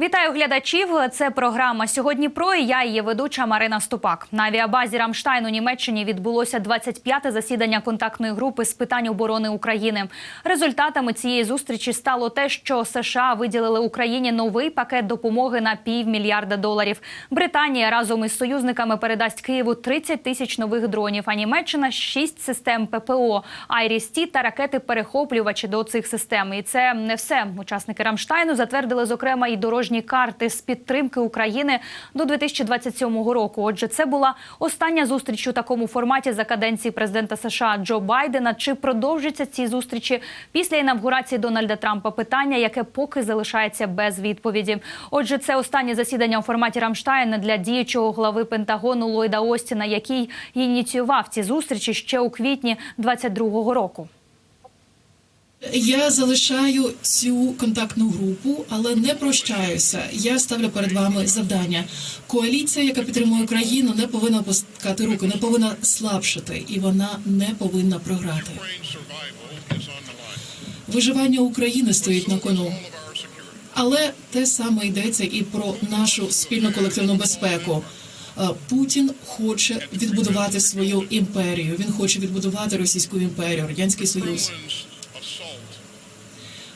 Вітаю глядачів. Це програма сьогодні. Про і я її ведуча Марина Ступак. На авіабазі Рамштайн у Німеччині відбулося 25-те засідання контактної групи з питань оборони України. Результатами цієї зустрічі стало те, що США виділили Україні новий пакет допомоги на півмільярда доларів. Британія разом із союзниками передасть Києву 30 тисяч нових дронів. А Німеччина 6 систем ППО, Айріс-Ті та ракети-перехоплювачі до цих систем. І це не все. Учасники Рамштайну затвердили зокрема і дорожні карти з підтримки України до 2027 року. Отже, це була остання зустріч у такому форматі за каденції президента США Джо Байдена. Чи продовжаться ці зустрічі після інавгурації Дональда Трампа? Питання, яке поки залишається без відповіді. Отже, це останнє засідання у форматі Рамштайна для діючого глави Пентагону Ллойда Остіна, який ініціював ці зустрічі ще у квітні 22-го року. Я залишаю цю контактну групу, але не прощаюся. Я ставлю перед вами завдання. Коаліція, яка підтримує Україну, не повинна опускати руки, не повинна слабшати, і вона не повинна програти. Виживання України стоїть на кону. Але те саме йдеться і про нашу спільну колективну безпеку. Е, Путін хоче відбудувати свою імперію. Він хоче відбудувати Російську імперію, радянський союз.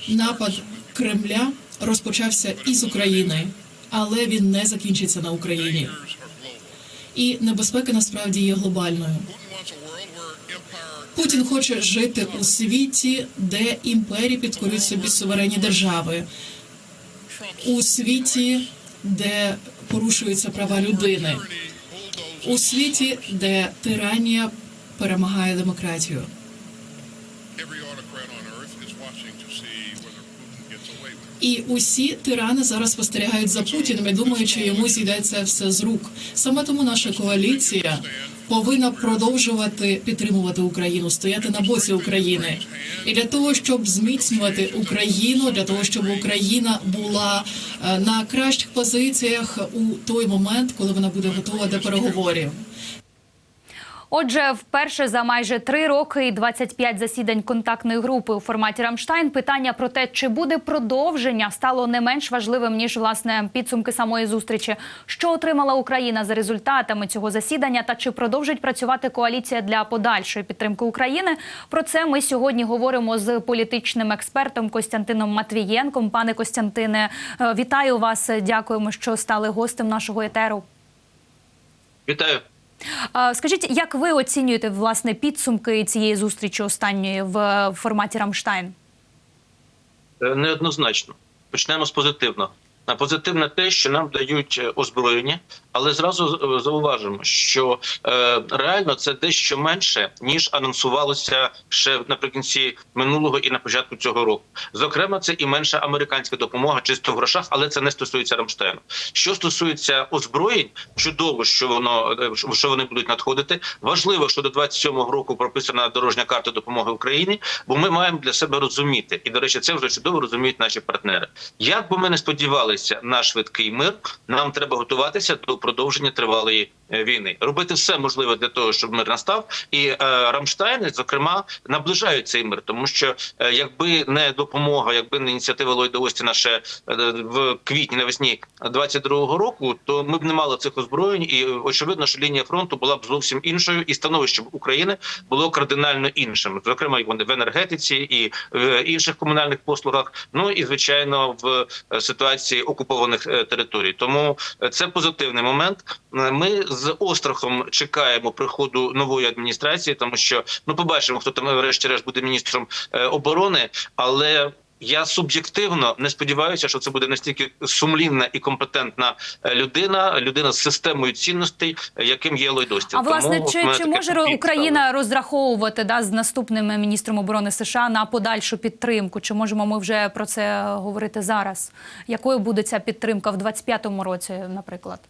Напад Кремля розпочався із України, але він не закінчиться на Україні. І небезпека насправді є глобальною. Путін хоче жити у світі, де імперії підкорюють собі суверенні держави, у світі, де порушуються права людини, у світі, де тиранія перемагає демократію. І усі тирани зараз спостерігають за Путіним і думають, йому зійде це все з рук. Саме тому наша коаліція повинна продовжувати підтримувати Україну, стояти на боці України. І для того, щоб зміцнювати Україну, для того, щоб Україна була е, на кращих позиціях у той момент, коли вона буде готова до переговорів. Отже, вперше за майже три роки і 25 засідань контактної групи у форматі Рамштайн питання про те, чи буде продовження, стало не менш важливим ніж власне підсумки самої зустрічі. Що отримала Україна за результатами цього засідання, та чи продовжить працювати коаліція для подальшої підтримки України? Про це ми сьогодні говоримо з політичним експертом Костянтином Матвієнком. Пане Костянтине, е, вітаю вас. Дякуємо, що стали гостем нашого етеру. Вітаю. Скажіть, як ви оцінюєте власне підсумки цієї зустрічі останньої в форматі Рамштайн? Е, Неоднозначно. Почнемо з позитивного. Позитивне те, що нам дають е, озброєння, але зразу е, зауважимо, що е, реально це дещо менше ніж анонсувалося ще наприкінці минулого і на початку цього року. Зокрема, це і менша американська допомога, чисто в грошах, але це не стосується Рамштайну. Що стосується озброєнь, чудово, що воно що вони будуть надходити. Важливо, що до 27-го року прописана дорожня карта допомоги Україні, бо ми маємо для себе розуміти, і до речі, це вже чудово розуміють наші партнери. Як би ми не сподівалися на швидкий мир, нам треба готуватися до продовження тривалої е, війни, робити все можливе для того, щоб мир настав. І е, Рамштайни, зокрема, наближають цей мир, тому що е, якби не допомога, якби не ініціатива Ллойда Остіна ще е, в квітні навесні 22-го року, то ми б не мали цих озброєнь, і очевидно, що лінія фронту була б зовсім іншою, і становище України було кардинально іншим, зокрема і в енергетиці, і в інших комунальних послугах. Ну і звичайно в е, ситуації окупованих е, територій. Тому е, це позитивний момент. Е, Ми з острахом чекаємо приходу нової адміністрації, тому що ну побачимо, хто там врешті-решт буде міністром оборони, але. Я суб'єктивно не сподіваюся, що це буде настільки сумлінна і компетентна е, людина, людина з системою цінностей, е, яким є Лойдостін. А власне, Тому в чи, чи може. Україна розраховувати да з наступним міністром оборони США на подальшу підтримку? Чи можемо ми вже про це говорити зараз? Якою буде ця підтримка в 25-му році, наприклад?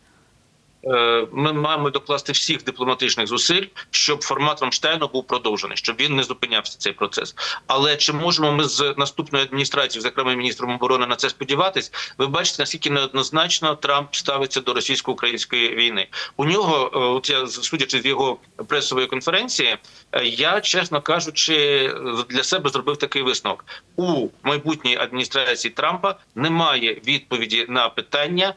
Е, ми маємо докласти всіх дипломатичних зусиль, щоб формат Рамштайну був продовжений, щоб він не зупинявся цей процес. Але чи можемо ми з наступною адміністрацією, зокрема міністром оборони, на це сподіватись? Ви бачите, наскільки неоднозначно Трамп ставиться до російсько-української війни. У нього, е, от я судячи з його пресової конференції, е, я чесно кажучи, для себе зробив такий висновок: у майбутній адміністрації Трампа немає відповіді на питання,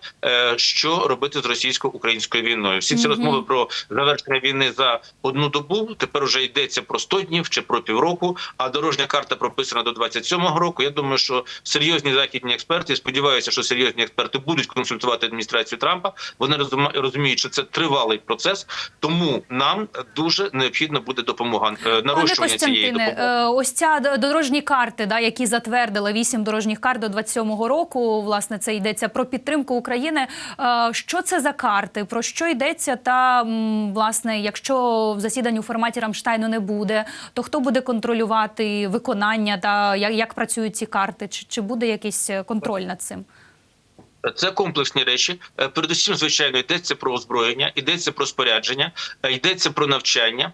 що робити з російсько-українською війною. Всі ці розмови про завершення війни за одну добу тепер уже йдеться про 100 днів чи про півроку. А дорожня карта прописана до 27-го року. Я думаю, що серйозні західні експерти, сподіваюся, що серйозні експерти будуть консультувати адміністрацію Трампа. Вони розуміють, що це тривалий процес, тому нам дуже необхідна буде допомога е, нарощування цієї допомоги. е, ось ця дорожні карти, да, які затвердили вісім дорожніх карт до 27-го року. Власне, це йдеться про підтримку України. Е, Що це за карти? Про що йдеться? Та власне, якщо в засіданні у форматі Рамштайну не буде, то хто буде контролювати виконання та як, як працюють ці карти? Чи, чи буде якийсь е, контроль над цим? Це комплексні речі. Е, Передусім, звичайно, йдеться про озброєння, йдеться про спорядження, е, йдеться про навчання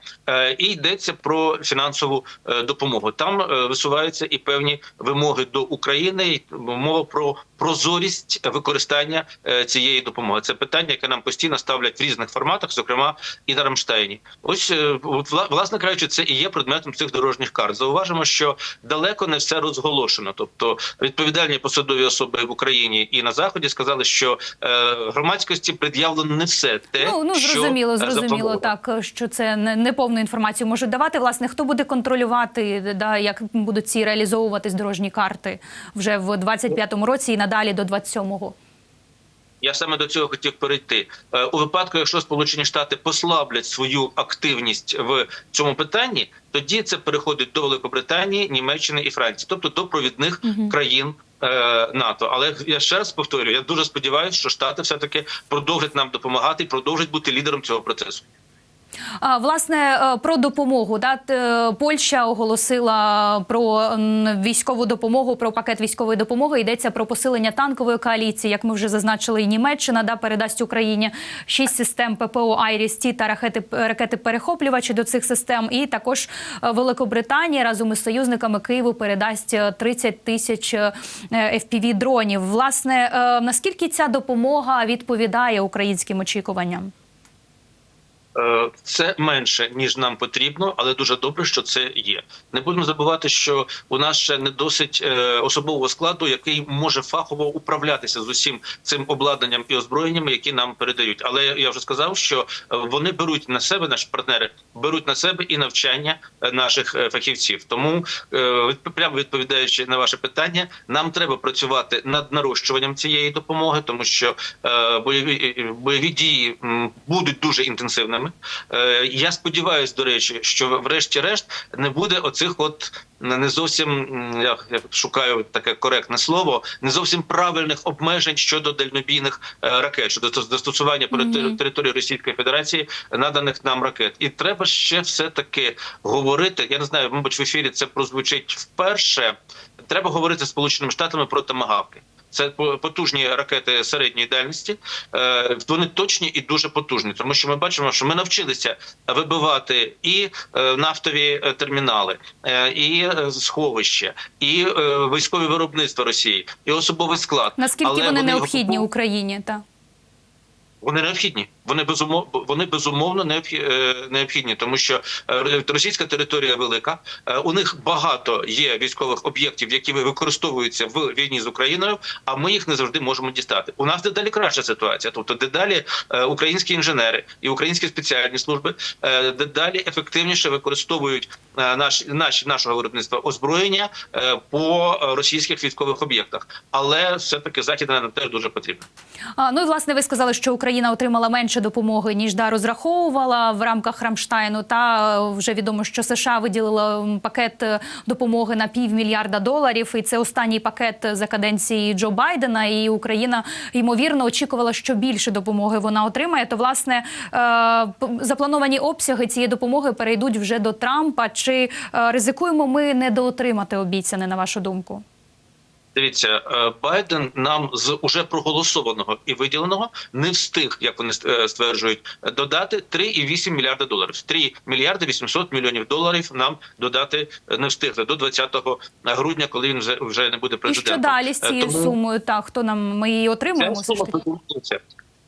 і йдеться про фінансову допомогу. Там висуваються і певні вимоги до України. Мова про прозорість використання е, цієї допомоги. Це питання, яке нам постійно ставлять в різних форматах, зокрема і на Рамштайні. Ось е, власне кажучи, це і є предметом цих дорожніх карт. Зауважимо, що далеко не все розголошено. Тобто відповідальні посадові особи в Україні і на заході сказали, що е, громадськості пред'явлено не все те, Ну, ну зрозуміло, е, зрозуміло, так що це не, не повну інформацію можуть давати. Власне, хто буде контролювати, да, як будуть ці реалізовуватись дорожні карти вже в 25-му році і надалі до 27-го? Я саме до цього хотів перейти Е, у випадку, якщо Сполучені Штати послаблять свою активність в цьому питанні, тоді це переходить до Великобританії, Німеччини і Франції, тобто до провідних Мгм. країн. е, НАТО, але я ще раз повторюю, я дуже сподіваюся, що Штати все таки продовжать нам допомагати і продовжать бути лідером цього процесу. Власне, е, про допомогу. Да? Е, Польща оголосила про військову допомогу, про пакет військової допомоги. Йдеться про посилення танкової коаліції, як ми вже зазначили, і Німеччина да, передасть Україні шість систем ППО «Айріс-Ті» та ракети, ракети перехоплювачі до цих систем. І також е, Великобританія разом із союзниками Києву передасть е, 30 тисяч fpv дронів. Власне, наскільки ця допомога відповідає українським очікуванням? Е, Це менше ніж нам потрібно, але дуже добре, що це є. Не будемо забувати, що у нас ще не досить е, особового складу, який може фахово управлятися з усім цим обладнанням і озброєннями, які нам передають. Але я вже сказав, що е, вони беруть на себе, наші партнери беруть на себе і навчання наших фахівців. Тому прямо відповідаючи на ваше питання, нам треба працювати над нарощуванням цієї допомоги, тому що бойові бойові дії будуть дуже інтенсивними. Е, Я сподіваюся, до речі, що врешті-решт не буде оцих от не зовсім я, шукаю таке коректне слово, не зовсім правильних обмежень щодо дальнобійних е, ракет, щодо застосування по Мгм. території Російської Федерації наданих нам ракет. І треба ще все таки говорити. Я не знаю, мабуть, в ефірі це прозвучить вперше. Треба говорити з Сполученими Штатами про томагавки. Це по- потужні ракети середньої дальності. Е, Вони точні і дуже потужні, тому що ми бачимо, що ми навчилися вибивати і е, нафтові е, термінали, і сховища, і військові виробництва Росії, і особовий склад. Наскільки Але вони необхідні Україні? Та? Вони необхідні. Вони безумовно вони безумовно е, необхідні, тому що е, російська територія велика. е, У них багато є військових об'єктів, які використовуються в війні з Україною. А ми їх не завжди можемо дістати. У нас дедалі краща ситуація. Тобто, дедалі українські інженери і українські спеціальні служби дедалі ефективніше використовують наш наші нашого виробництва озброєння по російських військових об'єктах. Але все таки західна нам теж дуже потрібна. А, ну і власне ви сказали, що Україна отримала менше допомоги ніж да розраховувала в рамках Рамштайну. Та е, вже відомо, що США виділила пакет е, допомоги на півмільярда доларів. І це останній пакет за каденції Джо Байдена. І Україна ймовірно очікувала, що більше допомоги вона отримає. То власне е, заплановані обсяги цієї допомоги перейдуть вже до Трампа. Чи е, ризикуємо ми недоотримати обіцяне на вашу думку? Дивіться, е, Байден нам з уже проголосованого і виділеного не встиг, як вони е, стверджують, додати 3,8 мільярда доларів. 3 мільярди 800 мільйонів доларів нам додати е, не встигли до 20 грудня, коли він вже вже не буде І президентом. що далі з цією тому- сумою? Так, хто нам ми її отримуємо? Ця сума.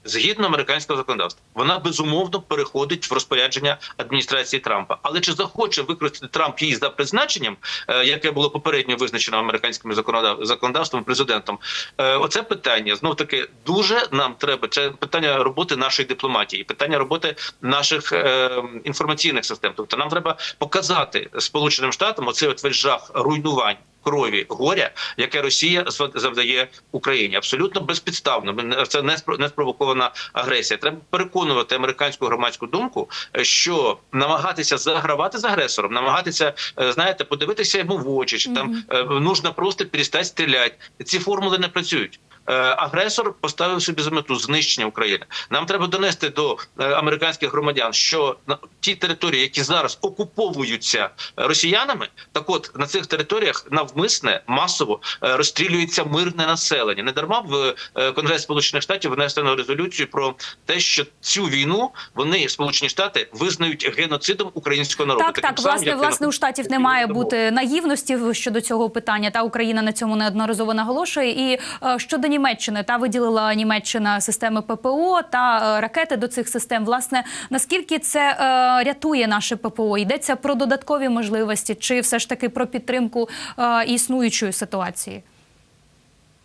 Згідно американського законодавства, вона безумовно переходить в розпорядження адміністрації Трампа. Але чи захоче використати Трамп її за призначенням, е, яке було попередньо визначено американським законодав- законодавством президентом? Е, Оце питання знов таки дуже нам треба. Це питання роботи нашої дипломатії, питання роботи наших е, інформаційних систем. Тобто нам треба показати Сполученим Штатам оцей от жах руйнувань. Крові горя, яке Росія завдає Україні, абсолютно безпідставно. Це не спро- спровокована агресія. Треба переконувати американську громадську думку, що намагатися загравати з агресором, намагатися е, знаєте, подивитися йому в очі, чи там е, нужно просто перестати стріляти. Ці формули не працюють. Е, Агресор поставив собі за мету знищення України. Нам треба донести до е, американських громадян, що на ті території, які зараз окуповуються росіянами, так от на цих територіях навмисне масово е, розстрілюється мирне населення. Не дарма в е, Конгрес Сполучених Штатів внесено резолюцію про те, що цю війну вони Сполучені Штати визнають геноцидом українського народу. Так, Таким так, самим, власне, як власне, у штатів не має бути наївності щодо цього питання. Та Україна на цьому неодноразово наголошує. І е, щодо Німеччини, та виділила Німеччина системи ППО та е, ракети до цих систем. Власне, наскільки це е, рятує наше ППО? Йдеться про додаткові можливості, чи все ж таки про підтримку е, існуючої ситуації?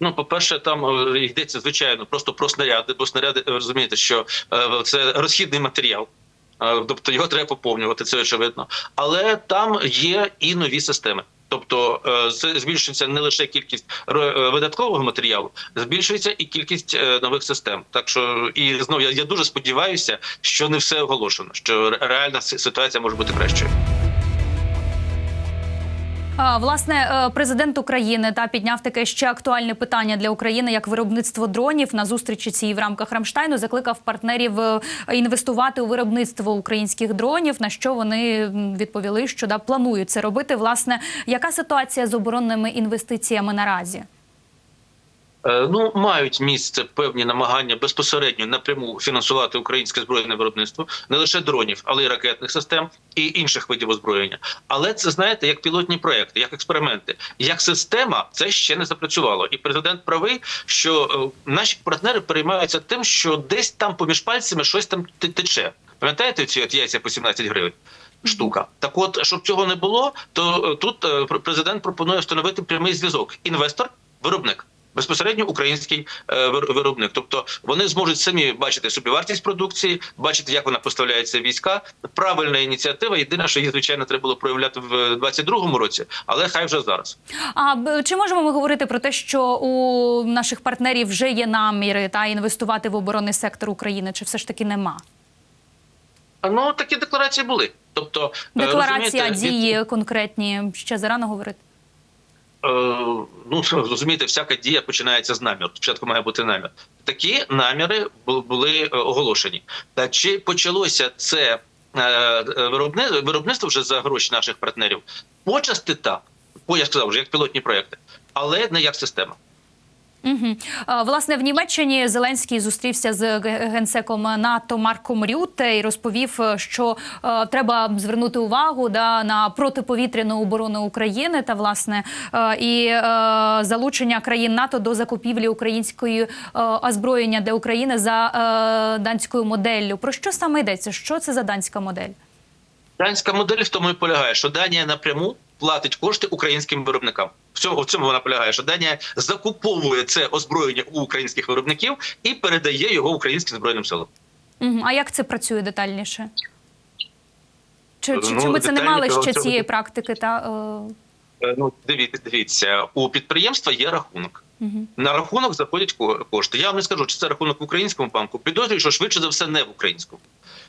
Ну, по-перше, там е, йдеться звичайно просто про снаряди, бо снаряди розумієте, що це розхідний матеріал. Тобто його треба поповнювати, це очевидно. Але там є і нові системи. Тобто е, збільшується не лише кількість е, видаткового матеріалу, збільшується і кількість е, нових систем. Так що і знову я, я дуже сподіваюся, що не все оголошено, що реальна ситуація може бути кращою. Власне, е, президент України та підняв таке ще актуальне питання для України як виробництво дронів на зустрічі цій в рамках Рамштайну. Закликав партнерів е, інвестувати у виробництво українських дронів. На що вони відповіли, що да планують це робити. Власне, яка ситуація з оборонними інвестиціями наразі? Е, Ну, мають місце певні намагання безпосередньо напряму фінансувати українське збройне виробництво, не лише дронів, але й ракетних систем і інших видів озброєння. Але це знаєте, як пілотні проекти, як експерименти, як система, це ще не запрацювало. І президент правий, що е, наші партнери переймаються тим, що десь там поміж пальцями щось там тече. Пам'ятаєте ці от яйця по 17 гривень? Штука, так от, щоб цього не було, то е, тут президент пропонує встановити прямий зв'язок: інвестор, виробник. Безпосередньо український е, виробник, тобто вони зможуть самі бачити собі вартість продукції, бачити, як вона поставляється війська. Правильна ініціатива. Єдине, що її звичайно треба було проявляти в 22-му році, але хай вже зараз. А чи можемо ми говорити про те, що у наших партнерів вже є наміри та інвестувати в оборонний сектор України? Чи все ж таки нема? Ну такі декларації були. Тобто е, Декларація, дії конкретні ще зарано говорити. Е, ну розумієте, всяка дія починається з наміру. Спочатку має бути намір. Такі наміри були е, оголошені. Та чи почалося це е, виробництво вже за гроші наших партнерів? Почасти так, бо я сказав вже як пілотні проекти, але не як система. Угу. Власне, в Німеччині Зеленський зустрівся з генсеком НАТО Марком Рютте і розповів, е, що е, треба звернути увагу да, на протиповітряну оборону України та власне е, і е, залучення країн НАТО до закупівлі української е, озброєння для України за е, данською моделлю. Про що саме йдеться? Що це за данська модель? Данська модель в тому і полягає, що Данія напряму платить кошти українським виробникам. В цьому в цьому вона полягає, що Данія закуповує це озброєння у українських виробників і передає його українським збройним силам. Угу. А як це працює детальніше? Чи, Ну, чи ми це не мали ще цього- цієї практики? Та е, Е, Ну, дивіться, дивіться, у підприємства є рахунок. Мгм. На рахунок заходять кошти. Я вам не скажу, чи це рахунок в українському банку. Підозрюю, що швидше за все не в українському.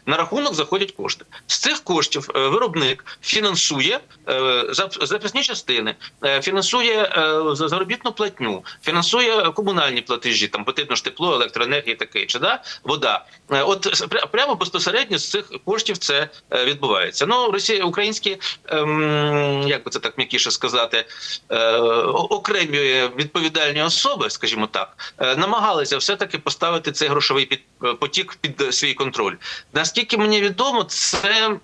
На рахунок заходять кошти. З цих коштів е, виробник фінансує е, запасні частини, е, фінансує заробітну платню, фінансує комунальні платежі. Там потрібно ж тепло, електроенергія, таке чи да вода. От пря- прямо безпосередньо з цих коштів це відбувається. Ну росія, українські, ем, як би це так м'якіше сказати, окремі відповідальні особи, скажімо так, намагалися все таки поставити цей грошовий потік під свій контроль. Наскільки мені відомо, це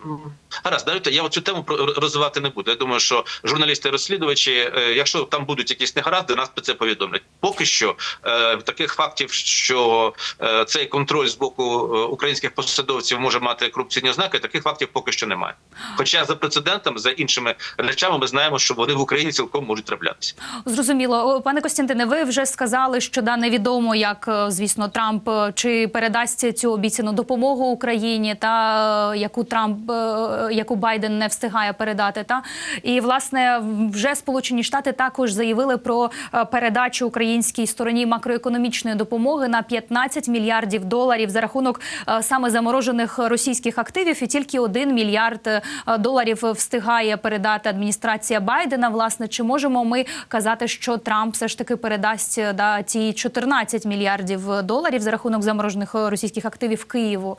гаразд. Давайте я цю тему розвивати не буду. Я думаю, що журналісти-розслідувачі, е, якщо там будуть якісь негаразди, нас про це повідомлять. Поки що е, таких фактів, що е, цей контроль з боку українських посадовців може мати корупційні ознаки, таких фактів поки що немає. Хоча за прецедентами, за іншими речами, ми знаємо, що вони в Україні цілком можуть траплятися. Зрозуміло, пане Костянтине. Ви вже сказали, що да невідомо, як звісно Трамп чи передасть цю обіцяну допомогу Україні, та е, яку Трамп е, яку Байден не встигає передати. Та і власне вже Сполучені Штати також заявили про е, передачу українській стороні макроекономічної допомоги на 15 мільярдів доларів за рахунок е, саме заморожених російських активів, і тільки 1 мільярд е, доларів встигає передати адміністрація Байдена. Власне, чи можемо ми казати, що Трамп все ж таки передасть е, да ці 14 мільярдів доларів за рахунок заморожених е, російських активів Києву?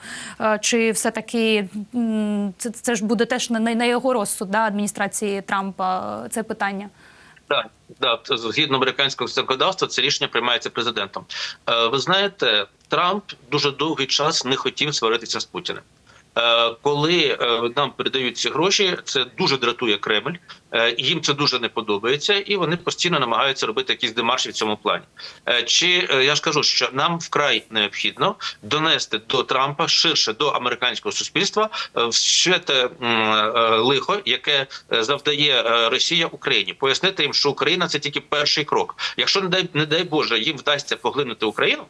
Чи все таки це, це ж буде теж на, на його розсуд да, адміністрації Трампа? Це питання? Так, да, згідно американського законодавства, це рішення приймається президентом. Е, Ви знаєте, Трамп дуже довгий час не хотів сваритися з Путіним. Е, Коли е, нам передають ці гроші, це дуже дратує Кремль. е, Їм це дуже не подобається, і вони постійно намагаються робити якісь демарші в цьому плані. Чи я ж кажу, що нам вкрай необхідно донести до Трампа ширше до американського суспільства все те лихо, яке завдає Росія Україні, пояснити їм, що Україна це тільки перший крок. Якщо не дай не дай Боже їм вдасться поглинути Україну,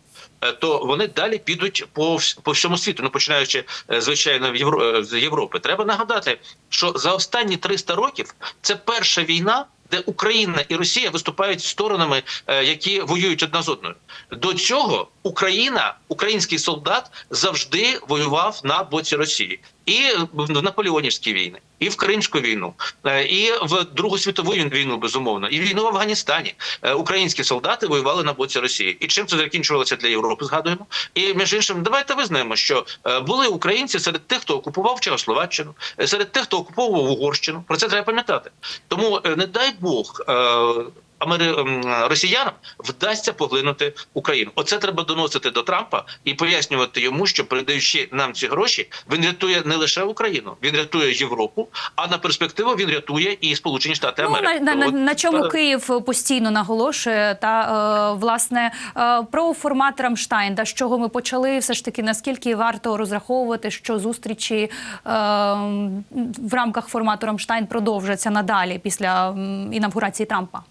то вони далі підуть по по всьому світу. Ну починаючи е, звичайно е, з Європи. Треба нагадати, що за останні 300 років це перша війна. Де Україна і Росія виступають сторонами, е, які воюють одна з одною. До цього Україна, український солдат завжди воював на боці Росії і в Наполеонівські війни, і в Кримську війну, е, і в Другу світову війну, безумовно, і війну в Афганістані. Е, Українські солдати воювали на боці Росії. І чим це закінчувалося для Європи? Згадуємо. І між іншим, давайте визнаємо, що були українці серед тих, хто окупував Чехословаччину, серед тих, хто окуповував Угорщину. Про це треба пам'ятати. Тому не дай Бог. Ем, росіянам вдасться поглинути Україну. Оце треба доносити до Трампа і пояснювати йому, що передаючи нам ці гроші, він рятує не лише Україну, він рятує Європу. А на перспективу він рятує і Сполучені Штати Ну, Америки. на, на, От, на чому Київ постійно наголошує та е, власне е, про формат Рамштайн, та з чого ми почали, все ж таки наскільки варто розраховувати, що зустрічі е, в рамках формату Рамштайн продовжаться надалі після інавгурації Трампа.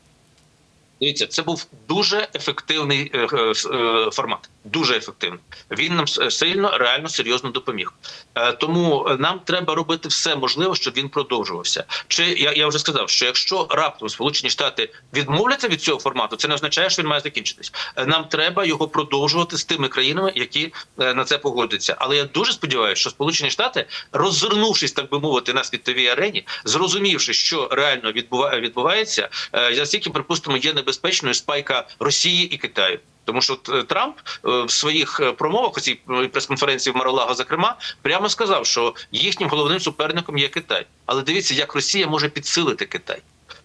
Дивіться, це був дуже ефективний е, е, е, формат. Дуже ефективний. Він нам сильно, реально серйозно допоміг. Е, Тому нам треба робити все можливе, щоб він продовжувався. Чи я, я вже сказав, що якщо раптом Сполучені Штати відмовляться від цього формату, це не означає, що він має закінчитись. Е, Нам треба його продовжувати з тими країнами, які е, на це погодяться. Але я дуже сподіваюся, що Сполучені Штати, роззирнувшись, так би мовити, на світовій арені, зрозумівши, що реально відбува- відбувається, е, настільки, припустимо, є небезпечною спайка Росії і Китаю. Тому що е, Трамп е, в своїх е, промовах у цій прес-конференції в Маралаго, зокрема, прямо сказав, що їхнім головним суперником є Китай. Але дивіться, як Росія може підсилити Китай.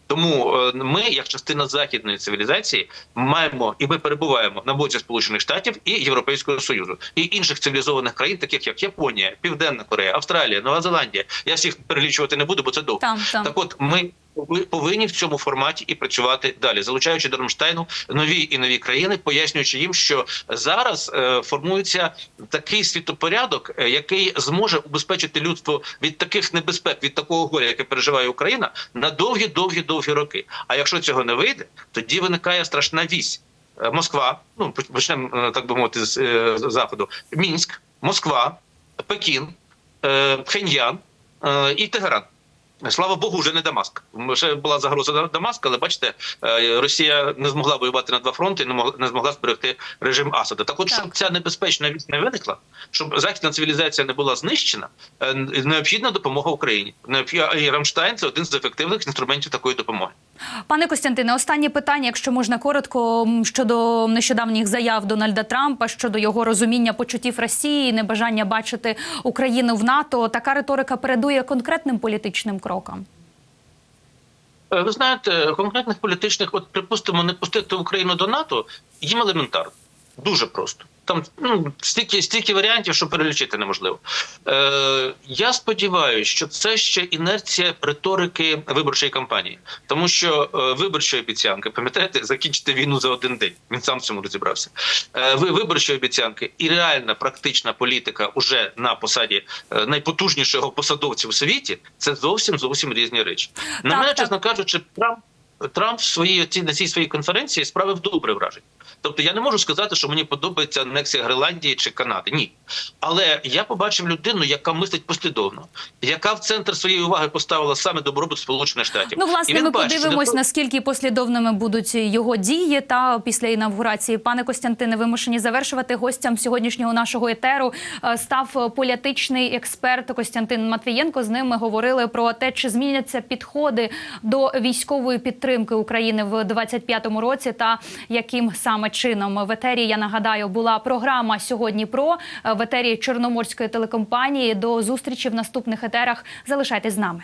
Тому ми, як частина західної цивілізації, маємо і ми перебуваємо на боці Сполучених Штатів і Європейського Союзу і інших цивілізованих країн, таких як Японія, Південна Корея, Австралія, Нова Зеландія. Я всіх перелічувати не буду, бо це довго. Там там Так, от ми повинні в цьому форматі і працювати далі, залучаючи до Рамштайну нові і нові країни, пояснюючи їм, що зараз е, формується такий світопорядок, е, який зможе убезпечити людство від таких небезпек, від такого горя, яке переживає Україна, на довгі, довгі, довгі роки. А якщо цього не вийде, тоді виникає страшна вісь. Е, Москва, ну почнемо так би мовити з заходу. Мінськ, Москва, Пекін, Пхеньян і Тегеран. Слава Богу, вже не Дамаск. Вже була загроза Дамаска, але бачите, е, Росія не змогла воювати на два фронти, не могла не змогла зберегти режим Асада. Так, от Так. щоб ця небезпечна вісь не виникла, щоб західна цивілізація не була знищена, е, необхідна допомога Україні. І Рамштайн це один з ефективних інструментів такої допомоги. Пане Костянтине, останнє питання, якщо можна коротко, щодо нещодавніх заяв Дональда Трампа щодо його розуміння почуттів Росії, небажання бачити Україну в НАТО. Така риторика передує конкретним політичним крокам. Е, Ви знаєте, конкретних політичних, от припустимо, не пустити Україну до НАТО, їм елементарно, дуже просто. Там ну стільки стільки варіантів, що перелічити неможливо. Е, я сподіваюся, що це ще інерція риторики виборчої кампанії, тому що е, виборчі обіцянки, пам'ятаєте, закінчити війну за один день. Він сам в цьому розібрався. Е, ви виборчі обіцянки і реальна практична політика уже на посаді е, найпотужнішого посадовця у світі це зовсім зовсім різні речі. На Так, мене, так. чесно кажучи, Трамп. Трамп в своїй оці- на цій своїй конференції справив добре враження. Тобто я не можу сказати, що мені подобається анексія Гренландії чи Канади. Ні. Але я побачив людину, яка мислить послідовно, яка в центр своєї уваги поставила саме добробут Сполучених Штатів. Ну, власне, ми бачить, подивимось, того- наскільки послідовними будуть його дії та після інавгурації. Пане Костянтине, вимушені завершувати гостям сьогоднішнього нашого етеру. е, Став політичний експерт Костянтин Матвієнко. З ним ми говорили про те, чи зміняться підходи до військової підтримки України в 25-му році, та яким саме чином в етері. Я нагадаю, була програма сьогодні про е, в етері Чорноморської телекомпанії. До зустрічі в наступних етерах. Залишайтесь з нами.